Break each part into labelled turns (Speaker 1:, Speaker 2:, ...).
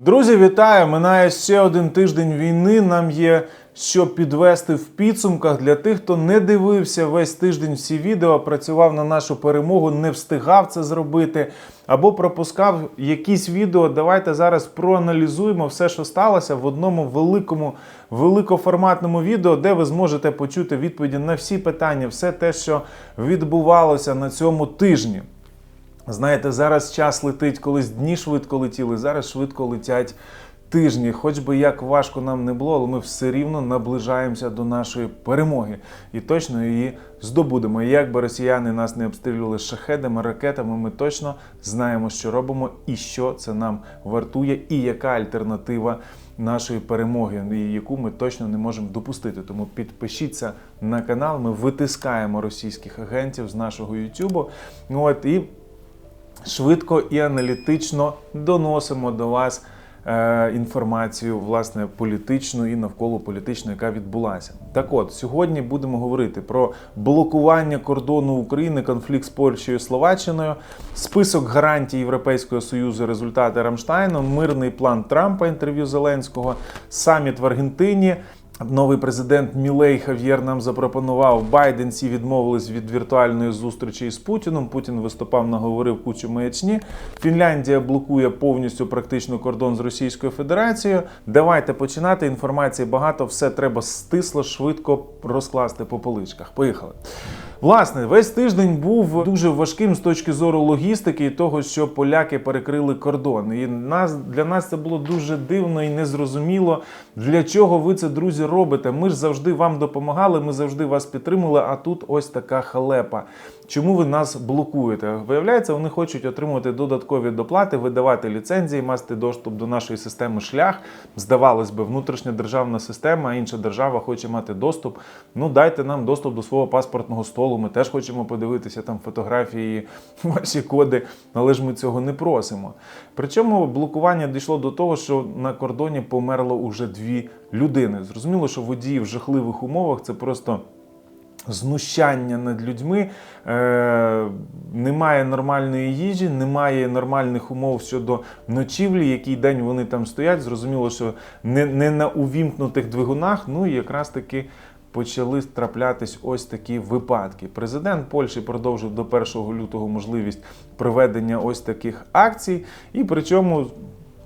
Speaker 1: Друзі, вітаю! Минає ще один тиждень війни. Нам є що підвести в підсумках для тих, хто не дивився весь тиждень всі відео, працював на нашу перемогу, не встигав це зробити або пропускав якісь відео. Давайте зараз проаналізуємо все, що сталося в одному великому великоформатному відео, де ви зможете почути відповіді на всі питання, все те, що відбувалося на цьому тижні. Знаєте, зараз час летить, колись дні швидко летіли, зараз швидко летять тижні. Хоч би як важко нам не було, але ми все рівно наближаємося до нашої перемоги і точно її здобудемо. І як росіяни нас не обстрілювали шахедами, ракетами, ми точно знаємо, що робимо і що це нам вартує, і яка альтернатива нашої перемоги, яку ми точно не можемо допустити. Тому підпишіться на канал. Ми витискаємо російських агентів з нашого Ютубу. От і швидко і аналітично доносимо до вас е, інформацію, власне, політичну і навколо політичну, яка відбулася. Так от, сьогодні будемо говорити про блокування кордону України, конфлікт з Польщею і Словаччиною, список гарантій Європейського Союзу, результати Рамштайну, мирний план Трампа, інтерв'ю Зеленського, саміт в Аргентині. Новий президент Мілей Хав'єр нам запропонував. Байденці відмовились від віртуальної зустрічі із Путіном. Путін виступав, наговорив кучу маячні. Фінляндія блокує повністю практично кордон з Російською Федерацією. Давайте починати. Інформації багато, все треба стисло, швидко розкласти по поличках. Поїхали. Власне, весь тиждень був дуже важким з точки зору логістики і того, що поляки перекрили кордон. І нас для нас це було дуже дивно і незрозуміло. Для чого ви це, друзі, робите? Ми ж завжди вам допомагали, ми завжди вас підтримували. А тут ось така халепа. Чому ви нас блокуєте? Виявляється, вони хочуть отримувати додаткові доплати, видавати ліцензії, мати доступ до нашої системи шлях. Здавалось би, внутрішня державна система, інша держава хоче мати доступ. Ну дайте нам доступ до свого паспортного столу. Ми теж хочемо подивитися там фотографії, ваші коди, але ж ми цього не просимо. Причому блокування дійшло до того, що на кордоні померло уже дві людини. Зрозуміло, що водії в жахливих умовах це просто знущання над людьми, е, немає нормальної їжі, немає нормальних умов щодо ночівлі, який день вони там стоять. Зрозуміло, що не, не на увімкнутих двигунах, ну і якраз таки. Почали траплятись ось такі випадки. Президент Польщі продовжив до 1 лютого можливість проведення ось таких акцій, і причому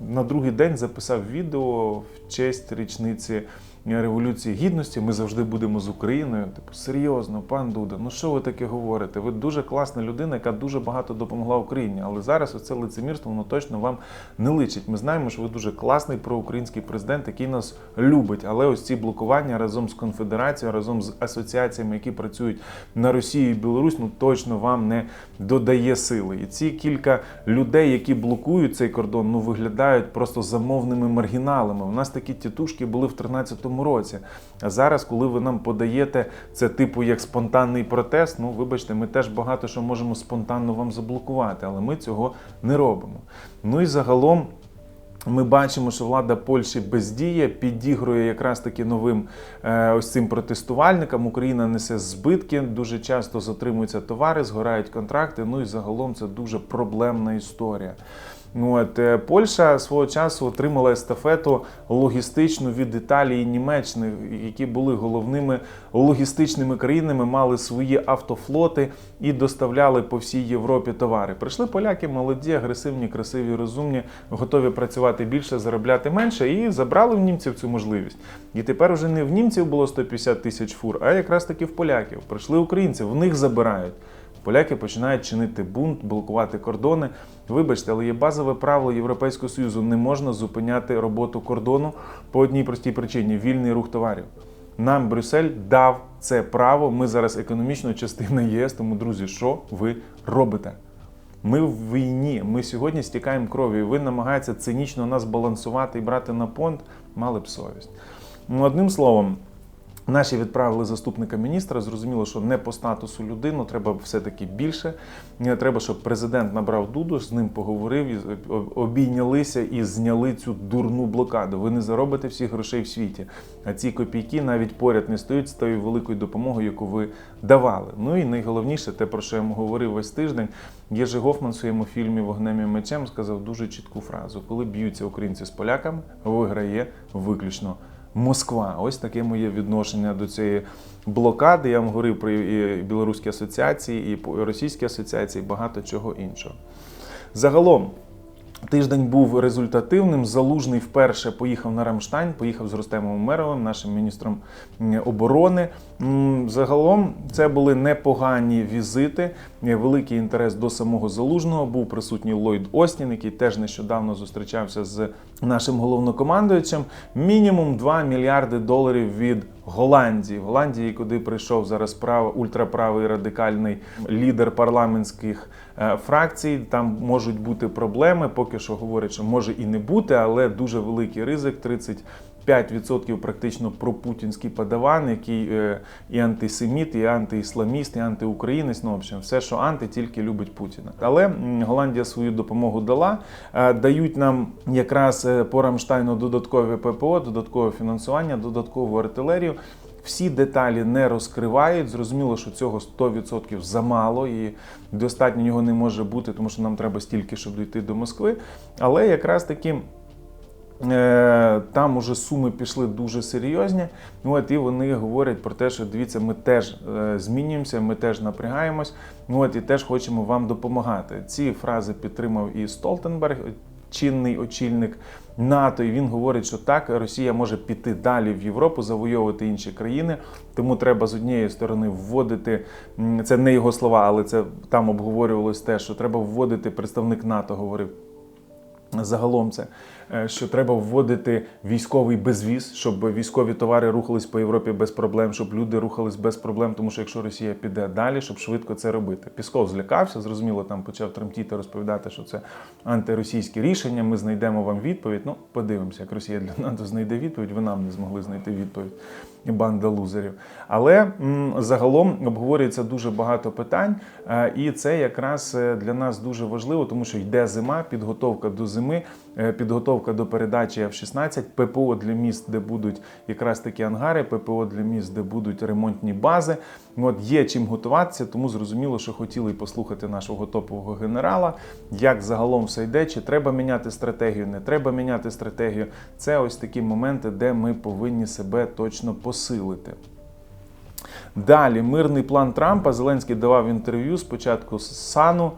Speaker 1: на другий день записав відео в честь річниці Революції Гідності. Ми завжди будемо з Україною. Типу, серйозно, пан Дуда, ну що ви таке говорите? Ви дуже класна людина, яка дуже багато допомогла Україні. Але зараз оце лицемірство воно точно вам не личить. Ми знаємо, що ви дуже класний проукраїнський президент, який нас любить. Але ось ці блокування разом з конфедерацією, разом з асоціаціями, які працюють на Росію і Білорусь, ну точно вам не додає сили. І ці кілька людей, які блокують цей кордон, ну виглядають просто замовними маргіналами. У нас такі тітушки були в 13-му році. А зараз, коли ви нам подаєте це типу як спонтанний протест, ну вибачте, ми теж багато що можемо спонтанно вам заблокувати, але ми цього не робимо. Ну і загалом. Ми бачимо, що влада Польщі бездіє, підігрує якраз таки новим е, ось цим протестувальникам. Україна несе збитки, дуже часто затримуються товари, згорають контракти. Ну і загалом це дуже проблемна історія. Ну, от, е, Польща свого часу отримала естафету логістичну від Італії і Німеччини, які були головними логістичними країнами, мали свої автофлоти і доставляли по всій Європі товари. Прийшли поляки, молоді, агресивні, красиві, розумні, готові працювати більше, заробляти менше, і забрали в німців цю можливість. І тепер вже не в німців було 150 тисяч фур, а якраз таки в поляків. Прийшли українці, в них забирають. Поляки починають чинити бунт, блокувати кордони. Вибачте, але є базове правило Європейського Союзу: не можна зупиняти роботу кордону по одній простій причині вільний рух товарів. Нам Брюссель дав це право. Ми зараз економічна частина ЄС. Тому, друзі, що ви робите? Ми в війні. Ми сьогодні стікаємо кров'ю. Ви намагаєтеся цинічно нас балансувати і брати на понт. Мали б совість. Ну, одним словом. Наші відправили заступника міністра. Зрозуміло, що не по статусу людину, треба все-таки більше. Е, Треба, щоб президент набрав дуду, з ним поговорив, обійнялися і зняли цю дурну блокаду. Ви не заробите всіх грошей в світі. А ці копійки навіть поряд не стоять з тою великою допомогою, яку ви давали. Ну і найголовніше, те, про що я говорив весь тиждень, Єжи Гофман в своєму фільмі Вогнем і мечем сказав дуже чітку фразу: коли б'ються українці з поляками, виграє виключно. Москва. Ось таке моє відношення до цієї блокади. Я вам говорив про і білоруські асоціації, і російські асоціації, багато чого іншого. Загалом. Тиждень був результативним. Залужний вперше поїхав на Рамштайн, поїхав з Рустемом Умеровим, нашим міністром оборони. М, Загалом це були непогані візити. Великий інтерес до самого залужного. Був присутній Ллойд Остін, який теж нещодавно зустрічався з нашим головнокомандуючим. Мінімум 2 мільярди доларів від Голландії. Голландії, куди прийшов зараз прав, ультраправий радикальний лідер парламентських е, фракцій. Там можуть бути проблеми. Поки що говорять, що може і не бути, але дуже великий ризик 35% практично пропутінський подаван, який е, і антисеміт, і антиісламіст, і антиукраїнець. Ну, в общем, все, що анти, тільки любить Путіна. Але Голландія свою допомогу дала. Е, Дають нам якраз е, по Рамштайну додаткове ППО, додаткове фінансування, додаткову артилерію. Всі деталі не розкривають. Зрозуміло, що цього 100% замало і достатньо його не може бути, тому що нам треба стільки, щоб дійти до Москви. Але якраз таки. Е, Там уже суми пішли дуже серйозні. От і вони говорять про те, що дивіться, ми теж е, змінюємося, ми теж напрягаємось. Ну от і теж хочемо вам допомагати. Ці фрази підтримав і Столтенберг, чинний очільник НАТО. І він говорить, що так, Росія може піти далі в Європу, завойовувати інші країни. Тому треба з однієї сторони вводити це не його слова, але це там обговорювалось те, що треба вводити представник НАТО, говорив Загалом це, що треба вводити військовий безвіз, щоб військові товари рухались по Європі без проблем, щоб люди рухались без проблем, тому що якщо Росія піде далі, щоб швидко це робити. Пісков злякався, зрозуміло, там почав тремтіти, розповідати, що це антиросійське рішення. Ми знайдемо вам відповідь. Ну, подивимося, як Росія для НАТО знайде відповідь, ви нам не змогли знайти відповідь. Банда лузерів. Але м, загалом обговорюється дуже багато питань, е, і це якраз е, для нас дуже важливо, тому що йде зима, підготовка до зими, е, підготовка до передачі F-16, ППО для міст, де будуть якраз такі ангари, ППО для міст, де будуть ремонтні бази. От є чим готуватися, тому зрозуміло, що хотіли послухати нашого топового генерала, як загалом все йде, чи треба міняти стратегію, не треба міняти стратегію. Це ось такі моменти, де ми повинні себе точно посилити. Далі мирний план Трампа. Зеленський давав інтерв'ю спочатку з Сану.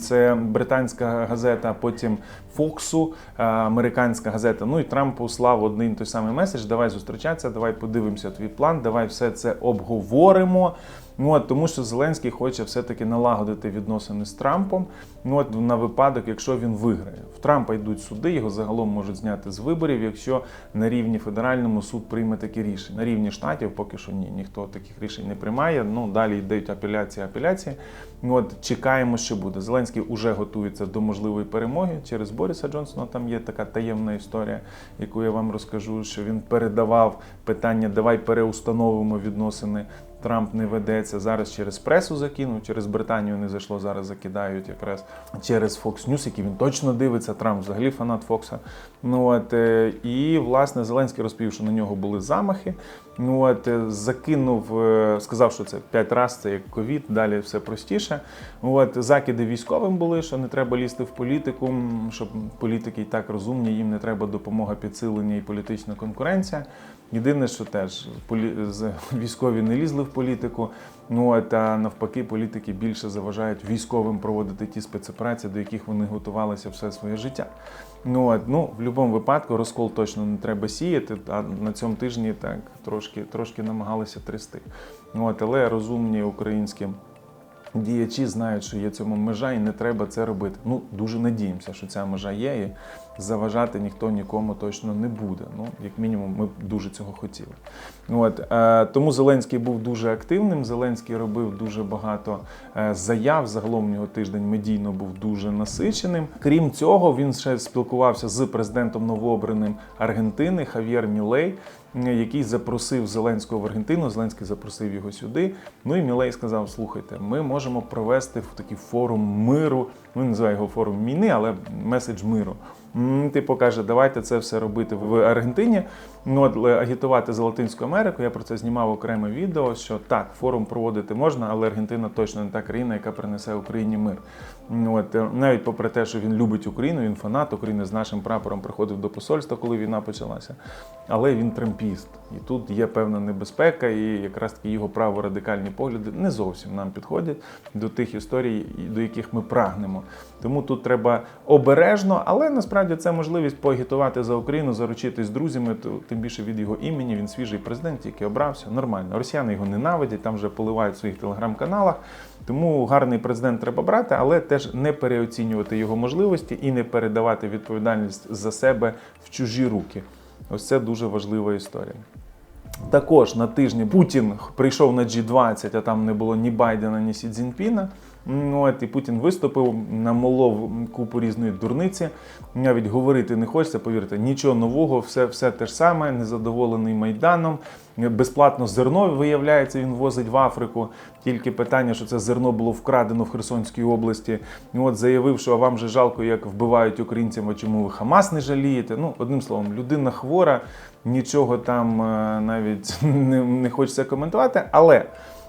Speaker 1: Це британська газета, потім Фоксу, е, американська газета. Ну і Трамп послав один той самий меседж: давай зустрічатися, давай подивимося твій план, давай все це обговоримо. Ну, от, тому що Зеленський хоче все-таки налагодити відносини з Трампом. Ну, от, на випадок, якщо він виграє. В Трампа йдуть суди, його загалом можуть зняти з виборів, якщо на рівні федеральному суд прийме такі рішення. На рівні штатів поки що ні, ніхто таких рішень не приймає. Ну далі йдуть апеляції, апеляції. Ну, от чекаємо, що буде. Зеленський уже готується до можливої перемоги через Бориса Джонсона. Там є така таємна історія, яку я вам розкажу, що він передавав питання: давай переустановимо відносини. Трамп не ведеться зараз через пресу закинув, через Британію не зайшло. Зараз закидають якраз через Fox News, який він точно дивиться. Трамп взагалі фанат Фокса. Ну от е, і власне Зеленський розповів, що на нього були замахи. Ну от е, закинув, е, сказав, що це п'ять разів, це як ковід, далі все простіше. От закиди військовим були, що не треба лізти в політику, щоб політики і так розумні, їм не треба допомога підсилення і політична конкуренція. Єдине, що теж військові не лізли в політику. Ну от, а навпаки, політики більше заважають військовим проводити ті спецоперації, до яких вони готувалися все своє життя. Ну от, ну в будь-якому випадку розкол точно не треба сіяти. А на цьому тижні так трошки, трошки намагалися трясти. Ну, От, але розумні українські діячі знають, що є цьому межа, і не треба це робити. Ну дуже надіємося, що ця межа є. Заважати ніхто нікому точно не буде. Ну, як мінімум, ми б дуже цього хотіли. От, е, тому Зеленський був дуже активним. Зеленський робив дуже багато е, заяв. Загалом у нього тиждень медійно був дуже насиченим. Крім цього, він ще спілкувався з президентом новообраним Аргентини Хав'єр Мілей, який запросив Зеленського в Аргентину. Зеленський запросив його сюди. Ну і Мілей сказав: слухайте, ми можемо провести в такий форум миру. Ну, не називаю його форум війни, але меседж миру. Типу каже, давайте це все робити в Аргентині. Ну, от, агітувати за Латинську Америку. Я про це знімав окреме відео. Що так, форум проводити можна, але Аргентина точно не та країна, яка принесе Україні мир. От е, навіть попри те, що він любить Україну, він фанат України з нашим прапором приходив до посольства, коли війна почалася. Але він трампіст, і тут є певна небезпека, і якраз таки його праворадикальні погляди не зовсім нам підходять до тих історій, до яких ми прагнемо. Тому тут треба обережно, але насправді це можливість поагітувати за Україну, заручитись з друзями, тим більше від його імені. Він свіжий президент, який обрався. Нормально. Росіяни його ненавидять, там вже поливають в своїх телеграм-каналах. Тому гарний президент треба брати, але теж не переоцінювати його можливості і не передавати відповідальність за себе в чужі руки. Ось це дуже важлива історія. Також на тижні Путін прийшов на G20, а там не було ні Байдена, ні Сі Цзіньпіна. М, От, і Путін виступив, намолов купу різної дурниці. Навіть говорити не хочеться, повірте, нічого нового, все, все те ж саме, незадоволений Майданом. Безплатно зерно, виявляється, він возить в Африку. Тільки питання, що це зерно було вкрадено в Херсонській області. От заявив, що вам же жалко, як вбивають українців, а чому ви Хамас не жалієте. Ну, одним словом, людина хвора, нічого там е, навіть не, не хочеться коментувати. Але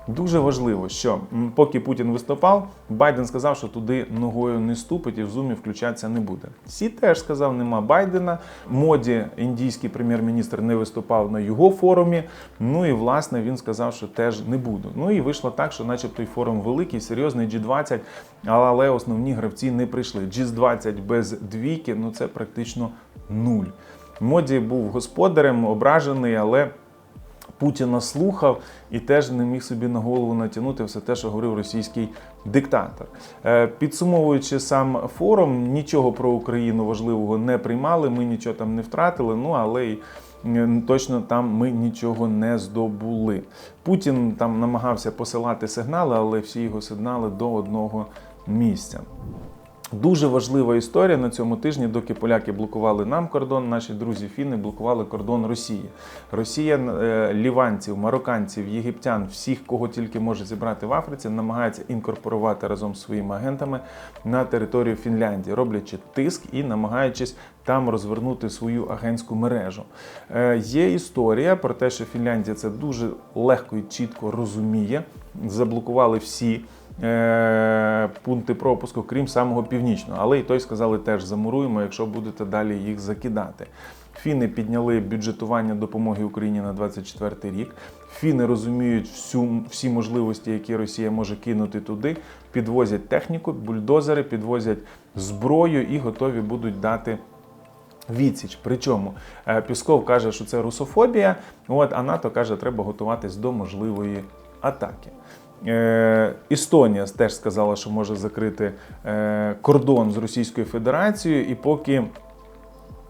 Speaker 1: дуже важливо, що поки Путін виступав, Байден сказав, що туди ногою не ступить і в зумі включатися не буде. Сі теж сказав, нема Байдена. Моді індійський прем'єр-міністр не виступав на його форумі. Ну і власне він сказав, що теж не буду. Ну і вийшло так, що, начебто, той форум великий, серйозний G20, але основні гравці не прийшли. G20 без двійки, ну це практично нуль. Моді був господарем, ображений, але Путіна слухав і теж не міг собі на голову натягнути все те, що говорив російський диктатор. Е, Підсумовуючи сам форум, нічого про Україну важливого не приймали, ми нічого там не втратили. Ну але й точно там ми нічого не здобули. Путін там намагався посилати сигнали, але всі його сигнали до одного місця. Дуже важлива історія на цьому тижні, доки поляки блокували нам кордон, наші друзі фіни блокували кордон Росії. Росія е, ліванців, марокканців, єгиптян, всіх, кого тільки може зібрати в Африці, намагається інкорпорувати разом з своїми агентами на територію Фінляндії, роблячи тиск і намагаючись там розвернути свою агентську мережу. Е, Є історія про те, що Фінляндія це дуже легко і чітко розуміє. Заблокували всі пункти пропуску, крім самого північного. Але і той сказали, теж замуруємо, якщо будете далі їх закидати. Фіни підняли бюджетування допомоги Україні на 24 рік. Фіни розуміють всю, всі можливості, які Росія може кинути туди, підвозять техніку, бульдозери, підвозять зброю і готові будуть дати відсіч. Причому е, Пісков каже, що це русофобія, от, а НАТО каже, треба готуватись до можливої атаки. Е, Естонія теж сказала, що може закрити е, кордон з Російською Федерацією, і поки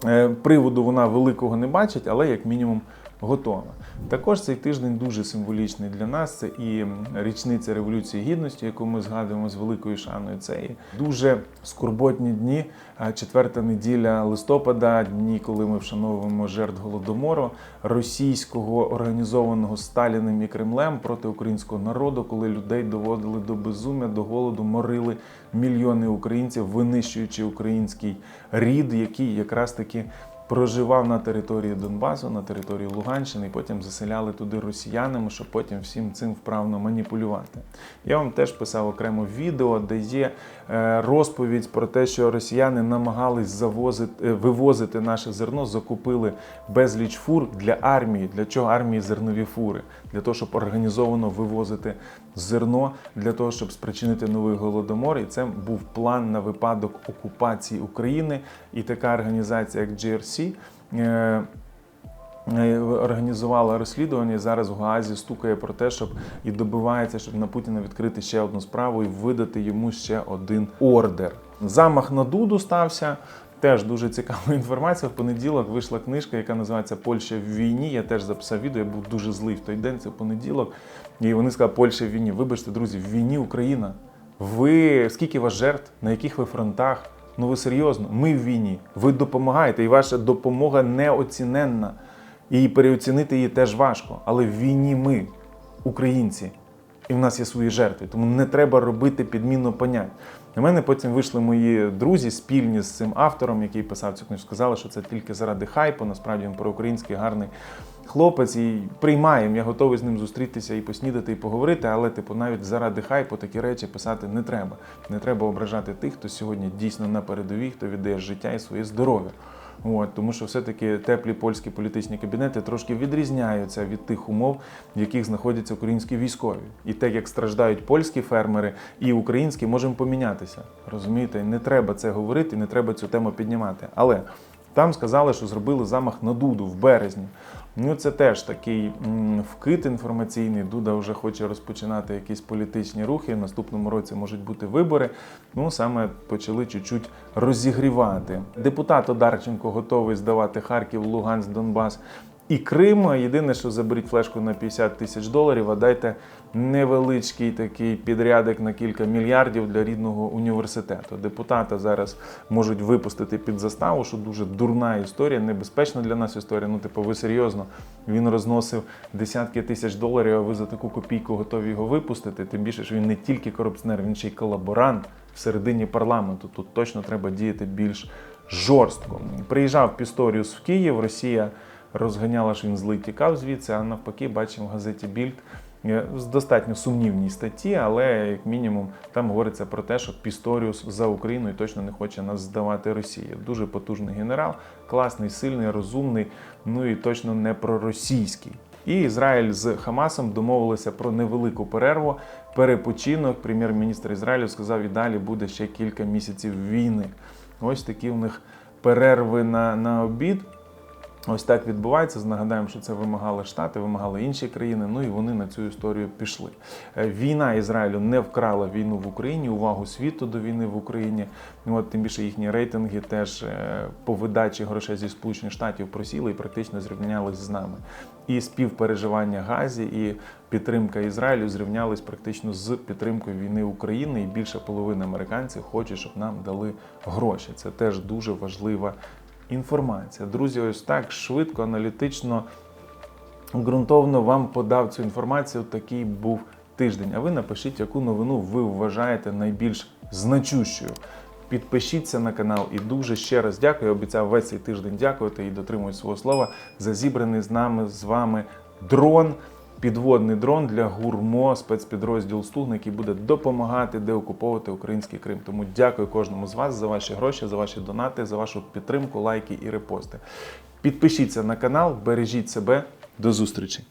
Speaker 1: е, приводу вона великого не бачить, але як мінімум готова. Також цей тиждень дуже символічний для нас. Це і річниця Революції Гідності, яку ми згадуємо з великою шаною. Це і дуже скорботні дні. Четверта неділя листопада, дні, коли ми вшановуємо жертв голодомору російського організованого Сталіним і Кремлем проти українського народу, коли людей доводили до безумя, до голоду, морили мільйони українців, винищуючи український рід, який якраз таки проживав на території Донбасу, на території Луганщини, і потім заселяли туди росіянами, щоб потім всім цим вправно маніпулювати. Я вам теж писав окремо відео, де є е, розповідь про те, що росіяни намагались завозити, е, вивозити наше зерно, закупили безліч фур для армії. Для чого армії зернові фури? Для того, щоб організовано вивозити зерно, для того, щоб спричинити новий голодомор. І це був план на випадок окупації України. І така організація, як GRC, е, е, організувала розслідування і зараз в Гаазі стукає про те, щоб і добивається, щоб на Путіна відкрити ще одну справу і видати йому ще один ордер. Замах на Дуду стався. Теж дуже цікава інформація. В понеділок вийшла книжка, яка називається Польща в війні. Я теж записав відео, я був дуже злий в той день, це понеділок. І вони сказали, Польща в війні. Вибачте, друзі, в війні Україна. Ви скільки вас жертв, на яких ви фронтах? Ну ви серйозно? Ми в війні. Ви допомагаєте, і ваша допомога неоціненна. І переоцінити її теж важко. Але в війні ми, українці, і в нас є свої жертви. Тому не треба робити підміну понять. На мене потім вийшли мої друзі спільні з цим автором, який писав цю книжку. Сказали, що це тільки заради хайпу. Насправді він проукраїнський гарний хлопець і приймаємо. Я готовий з ним зустрітися і поснідати, і поговорити. Але, типу, навіть заради хайпу такі речі писати не треба. Не треба ображати тих, хто сьогодні дійсно на передовій, хто віддає життя і своє здоров'я. От, тому що все-таки теплі польські політичні кабінети трошки відрізняються від тих умов, в яких знаходяться українські військові. І те, як страждають польські фермери і українські, можемо помінятися. Розумієте, не треба це говорити, не треба цю тему піднімати. Але там сказали, що зробили замах на Дуду в березні. Ну, це теж такий вкид інформаційний. Дуда вже хоче розпочинати якісь політичні рухи. В наступному році можуть бути вибори. Ну саме почали чуть-чуть розігрівати. Депутат Одарченко готовий здавати Харків, Луганськ, Донбас. І Крим, єдине, що заберіть флешку на 50 тисяч доларів, а дайте невеличкий такий підрядок на кілька мільярдів для рідного університету. Депутата зараз можуть випустити під заставу, що дуже дурна історія, небезпечна для нас історія. Ну, типу, ви серйозно він розносив десятки тисяч доларів, а ви за таку копійку готові його випустити. Тим більше, що він не тільки корупціонер, він ще й колаборант всередині парламенту. Тут точно треба діяти більш жорстко. Приїжджав Пісторіус в Київ, Росія розганяла, що він злий тікав звідси, а навпаки, бачимо в газеті Більд е, з достатньо сумнівній статті, але як мінімум там говориться про те, що Пісторіус за Україною точно не хоче нас здавати Росії. Дуже потужний генерал, класний, сильний, розумний, ну і точно не проросійський. І Ізраїль з Хамасом домовилися про невелику перерву, перепочинок. Прем'єр-міністр Ізраїлю сказав, і далі буде ще кілька місяців війни. Ось такі в них перерви на, на обід. Ось так відбувається. Нагадаємо, що це вимагали Штати, вимагали інші країни. Ну і вони на цю історію пішли. Е, Війна Ізраїлю не вкрала війну в Україні, увагу світу до війни в Україні. Ну, От тим більше їхні рейтинги теж е, по видачі грошей зі Сполучених Штатів просіли і практично зрівнялись з нами. І співпереживання Газі, і підтримка Ізраїлю зрівнялись практично з підтримкою війни України. І більше половини американців хочуть, щоб нам дали гроші. Це теж дуже важлива інформація. Друзі, ось так швидко, аналітично, ґрунтовно вам подав цю інформацію. Такий був тиждень. А ви напишіть, яку новину ви вважаєте найбільш значущою. Підпишіться на канал і дуже ще раз дякую. Обіцяв весь цей тиждень дякувати і дотримую свого слова за зібраний з нами з вами дрон. Підводний дрон для гурмо спецпідрозділ Стугна, який буде допомагати деокуповувати український Крим. Тому дякую кожному з вас за ваші гроші, за ваші донати, за вашу підтримку, лайки і репости. Підпишіться на канал, бережіть себе. До зустрічі!